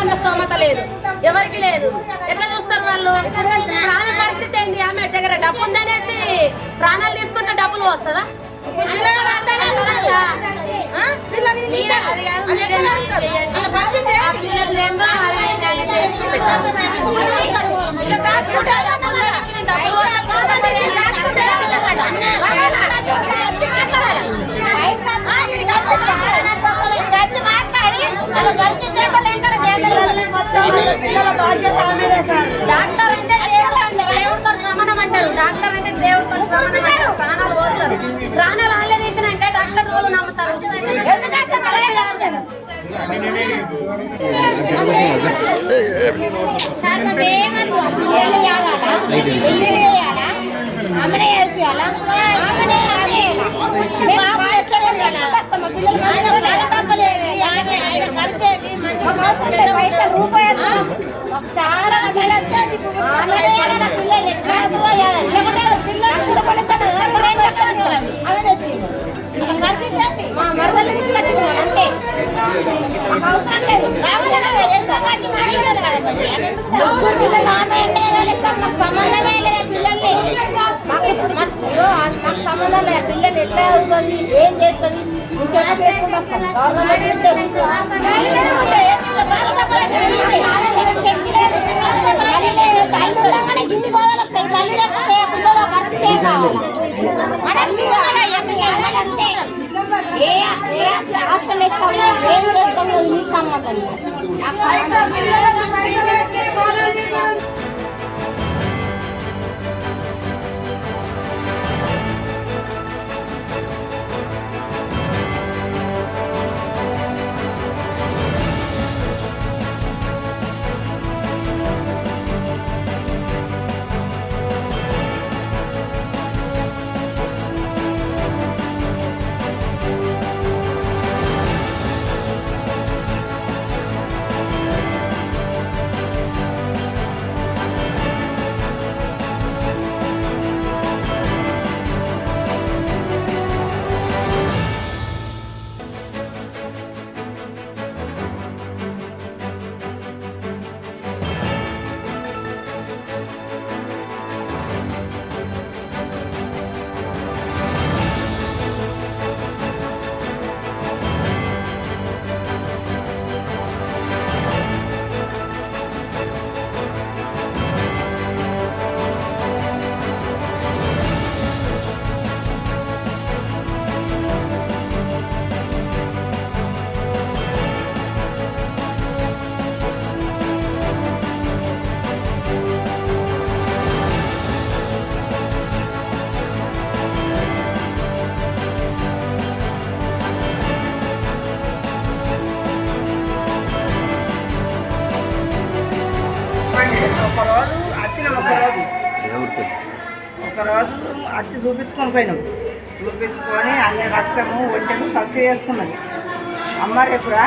అన్న స్తోమత లేదు. ఎవరికి లేదు. ఎట్లా చూస్తారు వాళ్ళు? ఆమె పరిస్థితి ఏంది? ఆమె దగ్గర డబ్బు ఉందనేసి ప్రాణాలు తీసుకుంటే డబ్బులు వస్తుందా? అది కాదు మీరే న్యాయం చేయండి ఆ పిల్లలు ఏందో అది న్యాయం చేసి పెట్టాలి డబ్బులు డాక్టర్ అంటే దేవుడు అంటే దేవుడితో సమానం అంటారు. డాక్టర్ అంటే దేవుడితో సమానం అంటారు. ప్రాణాలు పోస్తారు. ప్రాణాలు ఆలే తీసినాక డాక్టర్ రోజు నమ్ముతారు. సార్ మాకు ఏమద్దు? పిల్లలు యాదాలా పిల్లలు వేయాలా ఆమెనే ఆడేయాలా మేము బాగా చదివిస్తాం మా పిల్లలు పైసలు రూపాయలు మాకు చాలా పిల్లలు ఆమెనే వేయాలా పిల్లలు ఎట్లా అవుతుందో యాదాలి లేకుంటే లక్ష రూపాయలు ఇస్తాను రెండు లక్షలు ఇస్తాను ఆమె తెచ్చింది మా మరదలు తీసుకొచ్చింది అంతే మాకు అవసరం లేదు పిల్లలు ఆమె వెంటనే తోలిస్తాం మాకు సంబంధమే లేదా పిల్లల్ని. మాకు మాకు మాకు సంబంధం లేదా. పిల్లలు ఎట్లా అవుతుంది? ఏం చేస్తుంది? చెకప్ చేసుకుంటూ వస్తాం గవర్నమెంట్ నుంచి శక్తి లేదు తల్లి లేదు తల్లి గిన్ని బోధలు వస్తాయి. తల్లి లేకపోతే పిల్లల పరిస్థితి ఏం కావాలి? అంతే ఏ ఏ హాస్టల్ వేస్తాము ఏం చేస్తాము నీకు సంబంధం ఒకరోజు వచ్చి చూపించుకొని పోయినాం. చూపించుకొని అన్ని రక్తము ఒంటెను ఖర్చు చేసుకున్నది అమ్మ రేపురా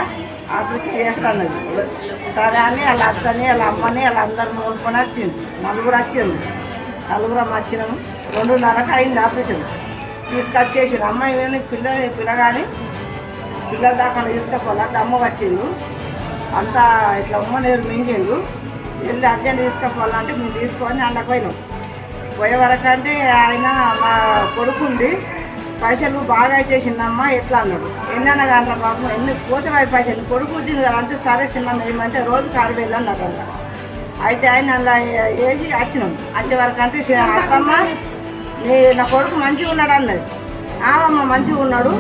ఆపరేషన్ చేస్తున్నది సరే అని వాళ్ళ అత్తని వాళ్ళ అమ్మని వాళ్ళ అందరిని కోరుకొని వచ్చింది. నలుగురు వచ్చింది నలుగురం వచ్చినాము రెండున్నరకు అయింది ఆపరేషన్ తీసుకొచ్చేసి అమ్మాయి నేను పిల్ల పిల్లగాని పిల్లల దాకా తీసుకపోలే. అమ్మ పట్టిండు అంతా ఇట్లా ఉమ్మ నీరు మింగిండు వెళ్ళి అర్జెంట్ తీసుకపోవాలంటే మేము తీసుకొని అందులోకి పోయినాం. పోయే వరకు అంటే ఆయన మా కొడుకుండి పైసలు బాగా చేసిందమ్మా ఎట్లా అన్నాడు. ఎన్నైనా కానీ పాపం ఎన్ని పోతే పైసలు కొడుకు వచ్చింది కదా అంటే సరే చిన్నమ్మ ఏమంటే రోజు కాడు వెళ్ళి అన్నాడు అంట అయితే ఆయన అలా వేసి వచ్చినాం. వచ్చే వరకు అంటే అత్తమ్మ నీ నా కొడుకు మంచిగా ఉన్నాడు అన్నది. ఆమమ్మ మంచిగా ఉన్నాడు.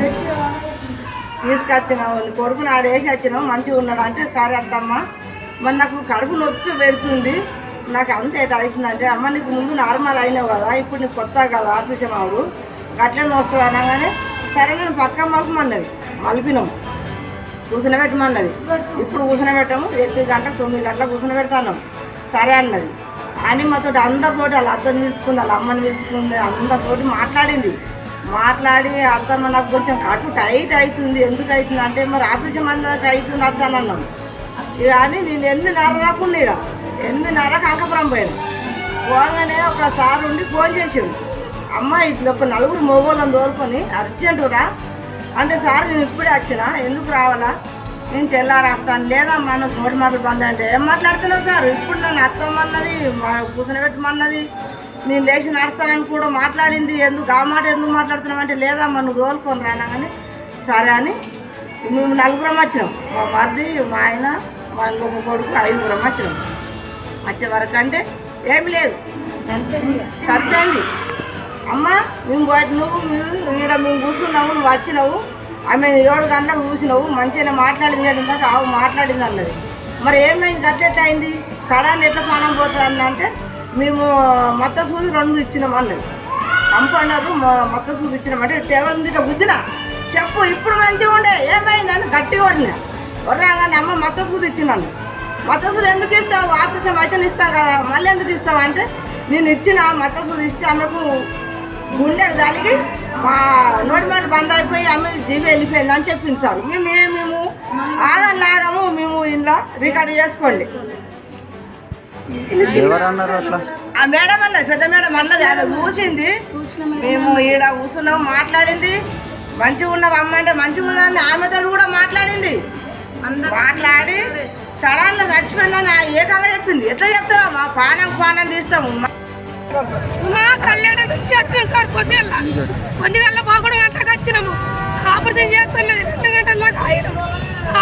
తీసుకొచ్చినావు నీ కొడుకుని ఆడ వేసి వచ్చినావు మంచిగా ఉన్నాడు అంటే సరే అత్తమ్మ. మరి నాకు కడుపు నొప్పి పెడుతుంది. నాకు అంత ఎట్ అవుతుందంటే అమ్మ నీకు ముందు నార్మల్ అయినావు కదా ఇప్పుడు నీకు కొత్త కదా ఆపరేషన్ ఆవిడు గట్లనే వస్తుంది అనగానే సరే నేను పక్క మలపమన్నది మలిపినాం. కూర్చునబెట్టమన్నది ఇప్పుడు కూర్చునబెట్టాము ఎనిమిది గంటలకు తొమ్మిది గంటలకు కూర్చునబెడతాను సరే అన్నది. అని మాతో అందరితోటి వాళ్ళ అత్తని పిలుచుకుంది వాళ్ళ అమ్మని పిలుచుకుంది అందరితోటి మాట్లాడింది. మాట్లాడి అత్తమ్మ నాకు కొంచెం కడుపు టైట్ అవుతుంది. ఎందుకు అవుతుంది అంటే మరి ఆపరేషన్ అందరికి అవుతుంది అర్థం అన్నాం. ఇక అని నేను ఎనిమిదిన్నర దాకా ఉండేదా ఎనిమిదిన్నరకు అంకపురం పోయాను పోగానే ఒక సార్ ఉండి ఫోన్ చేసాడు. అమ్మ ఇది ఒక నలుగురు మొగోళ్ళని తోలుకొని అర్జెంటు రా. అంటే సార్ నేను ఇప్పుడే వచ్చిన ఎందుకు రావాలా? నేను తెల్లారేస్తాను లేదా మన నోటి మాటలు బంద్ అంటే. ఏం మాట్లాడుతున్నావు సార్? ఇప్పుడు నన్ను అత్తమన్నది కూర్చొని నేను లేచి నడుస్తానని కూడా మాట్లాడింది. ఎందుకు? ఆ మాట ఎందుకు మాట్లాడుతున్నావు అంటే లేదా నువ్వు తోలుకొని రానా కానీ సరే అని మేము నలుగురం వచ్చినాం. మా మరిది మా ఆయన మా ఇంకొక కొడుకు ఐదుగురం వచ్చినాం. వచ్చే వరకు అంటే ఏమి లేదు. సరిపోయింది అమ్మ మేము బయట నువ్వు ఇక్కడ మేము కూర్చున్నావు నువ్వు వచ్చినావు. ఆమె ఏడు గంటలకు చూసినావు మంచిగా మాట్లాడింది అని ఇందాక ఆవు మాట్లాడింది అన్నది. మరి ఏమైంది? అట్లెట్ అయింది? సడన్ ఎట్లా పానం పోతుంది అంటే మేము మొత్త సూది రెండు ఇచ్చినాం అన్నది. కంపౌండర్ మొత్త సూది ఇచ్చినామంటే టేబుల్ మీద గుద్దినా? చెప్పు ఇప్పుడు మంచిగా ఉండే. ఏమైంది అని గట్టిగా వరినా వరగానే అమ్మ మొత్త సూది ఇచ్చినాను మొత్త సూది ఎందుకు ఇస్తావు? ఆపరేషన్ అయితే ఇస్తావు కదా మళ్ళీ ఎందుకు ఇస్తావు అంటే నేను ఇచ్చిన మొత్త సూది ఇస్తే ఆమెకు గుండె కలిగి మా నోటి మాట బంద్ అయిపోయి ఆమె జీవి వెళ్ళిపోయింది అని చెప్పింది సార్. మేము మేము ఆగం లాగము మేము ఇంట్లో రికార్డు చేసుకోండి. ఆ మేడం అన్నది పెద్ద మేడం అన్నది ఆడ చూసింది. మేము ఈడ కూర్చున్నాం మాట్లాడింది. మంచిగా ఉన్నాం అమ్మ అంటే మంచిగా ఉందని ఆమెతో కూడా మాట్లాడింది. మాట్లాడి సడన్గా నా ఏ ఏకంగా చెప్పింది. ఎట్లా చెప్తావా మా పానం పానం తీస్తాము. మా కళ్యాణం నుంచి వచ్చినాం సార్ పొద్దుగల పొద్దుగల్ల పదకొండు గంటలకు వచ్చినాము. ఆపరేషన్ చేస్తున్నది రెండు గంటలకు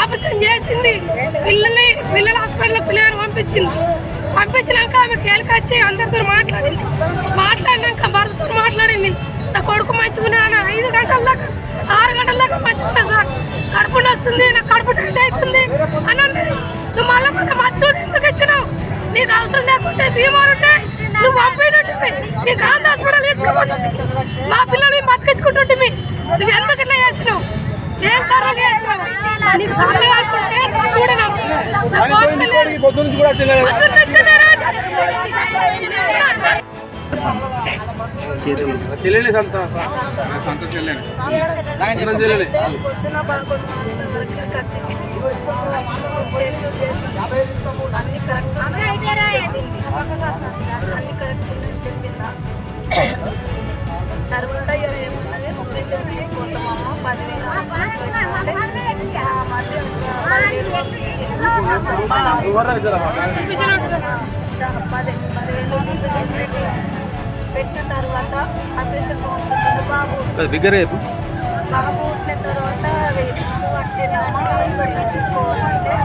ఆపరేషన్ చేసింది. పిల్లల్ని పిల్లల హాస్పిటల్లో పిల్లలు పంపించింది. పంపించినాక ఆమె కేలికి వచ్చి అందరితో మాట్లాడింది. మాట్లాడినాక భర్తతో మాట్లాడింది. నా కొడుకు మంచిగా ఉన్నాడు ఐదు గంటల దాకా ఆరు గంటల దాకా మంచిగా సార్. కడుపు వస్తుంది నాకు కడుపు టైట్ అవుతుంది. అని నువ్వు మళ్ళీ మళ్ళీ మచ్చు ఎందుకు ఇచ్చినావు నీకు అవసరం లేకుంటే బీమారు ఉంటే నువ్వు పంపినట్టు నీ గాంధీ హాస్పిటల్ తీసుకుపోతుంది. మా పిల్లల్ని బతికించుకుంటుంటే నువ్వు ఎందుకు ఇట్లా చేసినావు? ఏం కారణం చేసినావు? నీకు కాకుంటే చూడను. వచ్చినారా? చేతులు చెల్లెలి సంత సంత చెల్లెలి తర్వాత ఏమున్నది ఆపరేషన్ చేసుకుంటామమ్మ పదివేలు పదివేలు పది పదివేలు పెట్టిన తర్వాత ఆపరేషన్ పోతుంది బాబు. బిగ్గర బాబు పుట్టిన తర్వాత హాస్పిటల్ తీసుకోవాలంటే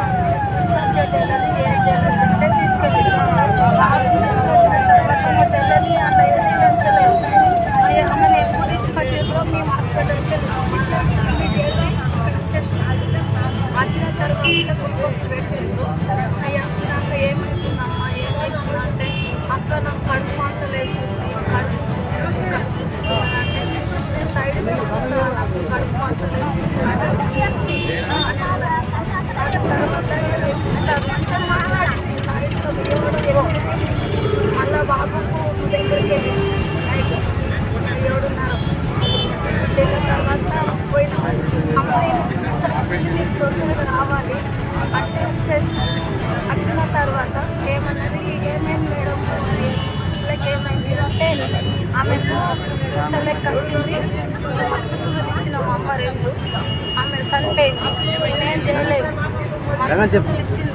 సర్జరీ చేయాలి ఏం చేయాలంటే సెలెక్ట్ వచ్చింది. మక్కుసులు ఇచ్చిన మా అమ్మ రెండు. ఆమె చనిపోయింది మేమేం చేయలేము మక్కుసులు ఇచ్చింది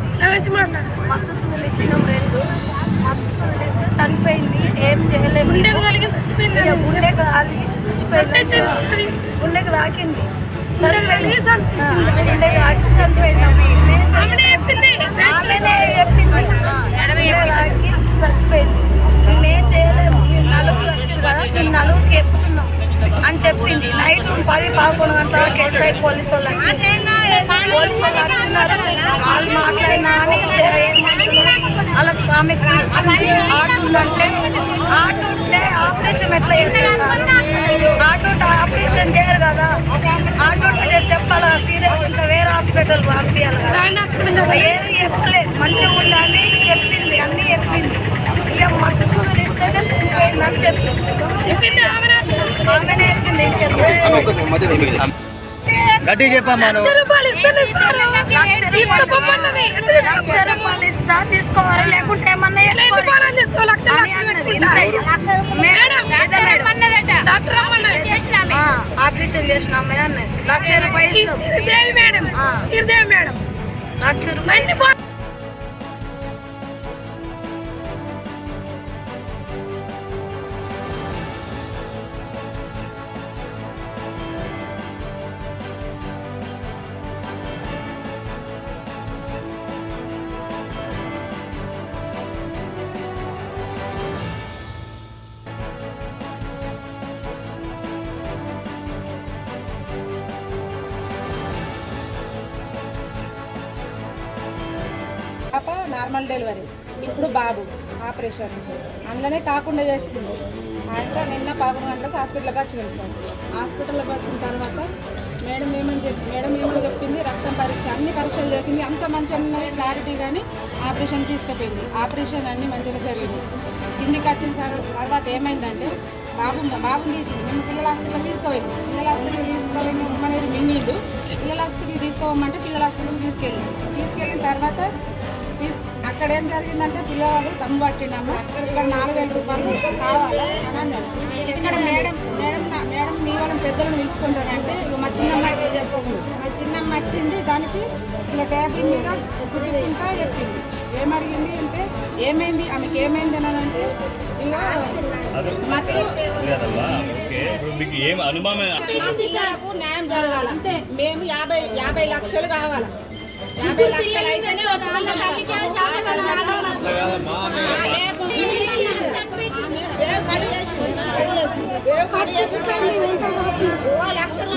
మక్కుసులు ఇచ్చినాం రెండు. ఇస్తే చనిపోయింది. ఏం చేయలేము. గుండెకు కలిగి చచ్చిపోయింది. గుండెకు కలిగి చచ్చిపోయింది. గుండెకు తాకింది. చనిపోయింది. గుండెకు తాకి చనిపోయింది. చెప్పింది. ఆమెనే చెప్పింది. చచ్చిపోయింది. మేమేం చేయలేము. మీరు నలుగురు వచ్చారు కదా మేము నలుగురికి అని చెప్పింది. నైట్ పది పదకొండు గంటలకు ఎస్ఐ పోలీసు వాళ్ళు వచ్చి పోలీసు వాళ్ళు వచ్చినారు. వాళ్ళు మాట్లాడినా అని అలా ఆమెకు ఆట ఉందంటే ఆట ఉంటే ఆపరేషన్ ఎట్లా చేస్తారు? ఆట ఆపరేషన్ చేయరు కదా. ఆట చెప్పాలా? సీరియస్ ఉంటే వేరే హాస్పిటల్ పంపించాలి కదా. ఏది చెప్పలేదు మంచిగా ఉండాలి చెప్పింది. అన్నీ చెప్పింది. ఇక మత్తు గట్టి చెప్పమ్మా రూపాయలు ఇస్తా తీసుకోవాలి. లేకుంటే ఏమన్నా ఆపరేషన్ అన్నది. రూపాయలు లక్ష రూపాయలు పాప నార్మల్ డెలివరీ. ఇప్పుడు బాబు ఆపరేషన్ అందులోనే కాకుండా చేస్తుంది. అంతా నిన్న పదకొండు గంటలకు హాస్పిటల్కి వచ్చినాం సార్. హాస్పిటల్కి వచ్చిన తర్వాత మేడం ఏమని చెప్పి మేడం ఏమని చెప్పింది? రక్తం పరీక్ష అన్ని పరీక్షలు చేసింది. అంత మంచిగా క్లారిటీ కానీ ఆపరేషన్ తీసుకుపోయింది. ఆపరేషన్ అన్ని మంచిగా జరిగింది. ఇంటికి వచ్చిన సార్ తర్వాత ఏమైందంటే బాబు బాబుని తీసింది మేము పిల్లల హాస్పిటల్ తీసుకోవాలి పిల్లల హాస్పిటల్ తీసుకోవాలి మన మిన్నీదు పిల్లల హాస్పిటల్ తీసుకోవమంటే పిల్లల హాస్పిటల్కి తీసుకెళ్ళి తీసుకెళ్ళిన తర్వాత తీస్- అక్కడ ఏం జరిగిందంటే పిల్లవాళ్ళు తమ్ము పట్టినాము. ఇక్కడ నాలుగు వేల రూపాయలు కావాలి అని అన్నారు ఇక్కడ మేడం మేడం మేడం మీ వాళ్ళని పెద్దలను పిలుచుకుంటారంటే ఇక మా చిన్నమ్మ. మా చిన్నమ్మ వచ్చింది దానికి ఇలా టేబుల్ మీద గుద్దుకుంటా చెప్పింది. ఏమడిగింది అంటే ఏమైంది? ఆమెకి ఏమైంది? అని అంటే ఇక మీకు ఏం న్యాయం జరగాల. మేము యాభై యాభై లక్షలు కావాలి. యాభై